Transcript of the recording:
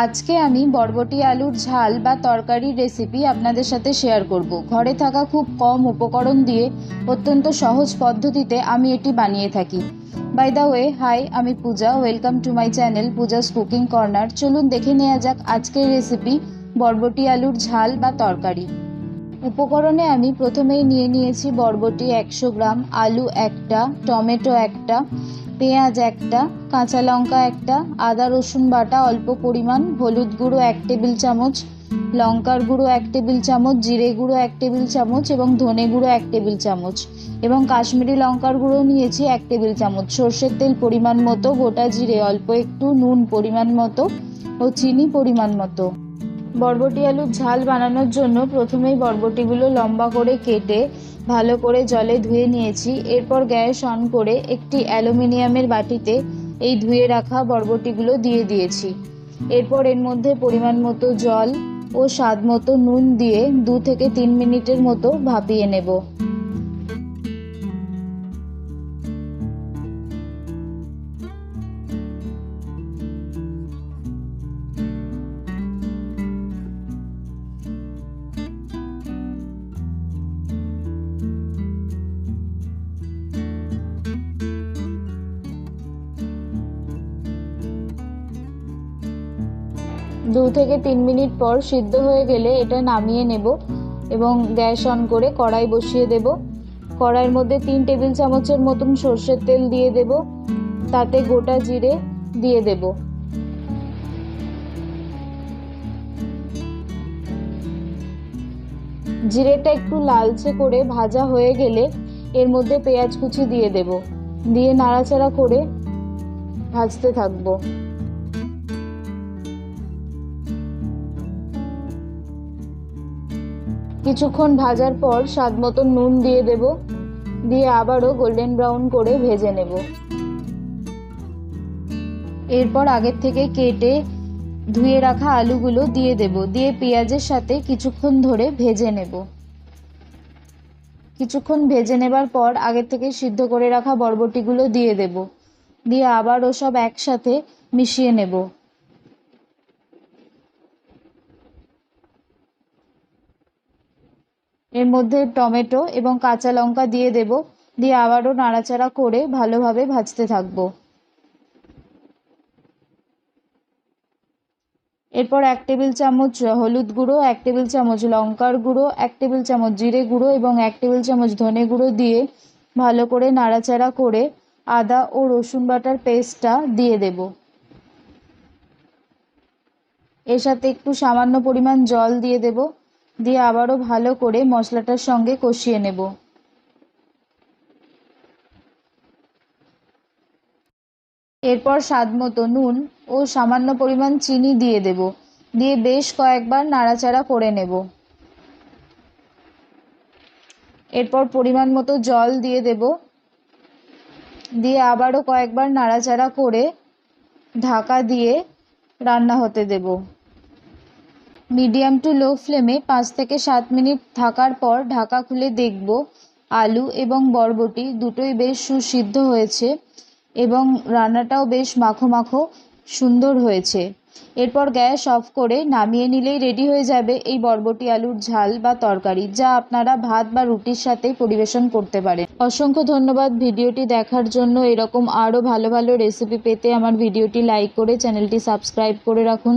আজকে আমি বরবটি আলুর ঝাল বা তরকারির রেসিপি আপনাদের সাথে শেয়ার করব। ঘরে থাকা খুব কম উপকরণ দিয়ে অত্যন্ত সহজ পদ্ধতিতে আমি এটি বানিয়ে থাকি। বাই দ্য ওয়ে হাই আমি Puja welcome to my channel Puja's cooking corner চলুন দেখে নেওয়া যাক আজকের রেসিপি বরবটি আলুর ঝাল বা তরকারি। উপকরণে আমি প্রথমেই নিয়ে নিয়েছি বরবটি একশো গ্রাম, আলু একটা, টমেটো একটা, পেঁয়াজ একটা, কাঁচা লঙ্কা একটা, আদা রসুন বাটা অল্প পরিমাণ, হলুদ গুঁড়ো এক টেবিল চামচ, লঙ্কার গুঁড়ো এক টেবিল চামচ, জিরে গুঁড়ো এক টেবিল চামচ এবং ধনে গুঁড়ো এক টেবিল চামচ এবং কাশ্মীরি লঙ্কার গুঁড়ো নিয়েছি এক টেবিল চামচ। সর্ষের তেল পরিমাণ মতো, গোটা জিরে অল্প একটু, নুন পরিমাণ মতো ও চিনি পরিমাণ মতো। বরবটি আলুর ঝাল বানানোর জন্য প্রথমেই বরবটিগুলো লম্বা করে কেটে ভালো করে জলে ধুয়ে নিয়েছি। এরপর গ্যাস অন করে একটি অ্যালুমিনিয়ামের বাটিতে এই ধুয়ে রাখা বরবটিগুলো দিয়ে দিয়েছি। এরপর এর মধ্যে পরিমাণ মতো জল ও স্বাদ মতো নুন দিয়ে দু থেকে তিন মিনিটের মতো ভাপিয়ে নেব। দু থেকে তিন মিনিট পর সিদ্ধ হয়ে গেলে এটা নামিয়ে নেব এবং গ্যাস অন করে কড়াই বসিয়ে দেব। কড়াইয়ের মধ্যে তিন টেবিল চামচের মতন সর্ষের তেল দিয়ে দেব। তাতে গোটা জিরে দিয়ে দেব। জিরেটা একটু লালচে করে ভাজা হয়ে গেলে এর মধ্যে পেঁয়াজ কুচি দিয়ে দেব। দিয়ে নাড়াচাড়া করে ভাজতে থাকব। কিছুক্ষণ ভাজার পর স্বাদ মতো নুন দিয়ে দেব, দিয়ে আবারও গোল্ডেন ব্রাউন করে ভেজে নেব। এরপর আগের থেকে কেটে ধুয়ে রাখা আলুগুলো দিয়ে দেব, দিয়ে পেঁয়াজের সাথে কিছুক্ষণ ধরে ভেজে নেব। কিছুক্ষণ ভেজে নেবার পর আগের থেকে সিদ্ধ করে রাখা বরবটিগুলো দিয়ে দেব, দিয়ে আবারও সব একসাথে মিশিয়ে নেব। এর মধ্যে টমেটো এবং কাঁচা লঙ্কা দিয়ে দেব। দিয়ে আবারও নাড়াচাড়া করে ভালোভাবে ভাজতে থাকব। এরপর এক টেবিল চামচ হলুদ গুঁড়ো, এক টেবিল চামচ লঙ্কার গুঁড়ো, এক টেবিল চামচ জিরে গুঁড়ো এবং এক টেবিল চামচ ধনে গুঁড়ো দিয়ে ভালো করে নাড়াচাড়া করে আদা ও রসুন বাটার পেস্টটা দিয়ে দেব। এর সাথে একটু সামান্য পরিমাণ জল দিয়ে দেবো। দিয়ে আবারও ভালো করে মশলাটার সঙ্গে কষিয়ে নেব। এরপর স্বাদ মতো নুন ও সামান্য পরিমাণ চিনি দিয়ে দেব। দিয়ে বেশ কয়েকবার নাড়াচাড়া করে নেব। এরপর পরিমাণ মতো জল দিয়ে দেব। দিয়ে আবারও কয়েকবার নাড়াচাড়া করে ঢাকা দিয়ে রান্না হতে দেবো। মিডিয়াম টু লো ফ্লেমে পাঁচ থেকে সাত মিনিট থাকার পর ঢাকা খুলে দেখব। আলু এবং বরবটি দুটোই বেশ সুসিদ্ধ হয়েছে এবং রান্নাটাও বেশ মাখো মাখো সুন্দর হয়েছে। এরপর গ্যাস অফ করে নামিয়ে নিলেই রেডি হয়ে যাবে এই বরবটি আলুর ঝাল বা তরকারি, যা আপনারা ভাত বা রুটির সাথে পরিবেশন করতে পারেন। অসংখ্য ধন্যবাদ ভিডিওটি দেখার জন্য। এরকম আরও ভালো ভালো রেসিপি পেতে আমার ভিডিওটি লাইক করে চ্যানেলটি সাবস্ক্রাইব করে রাখুন।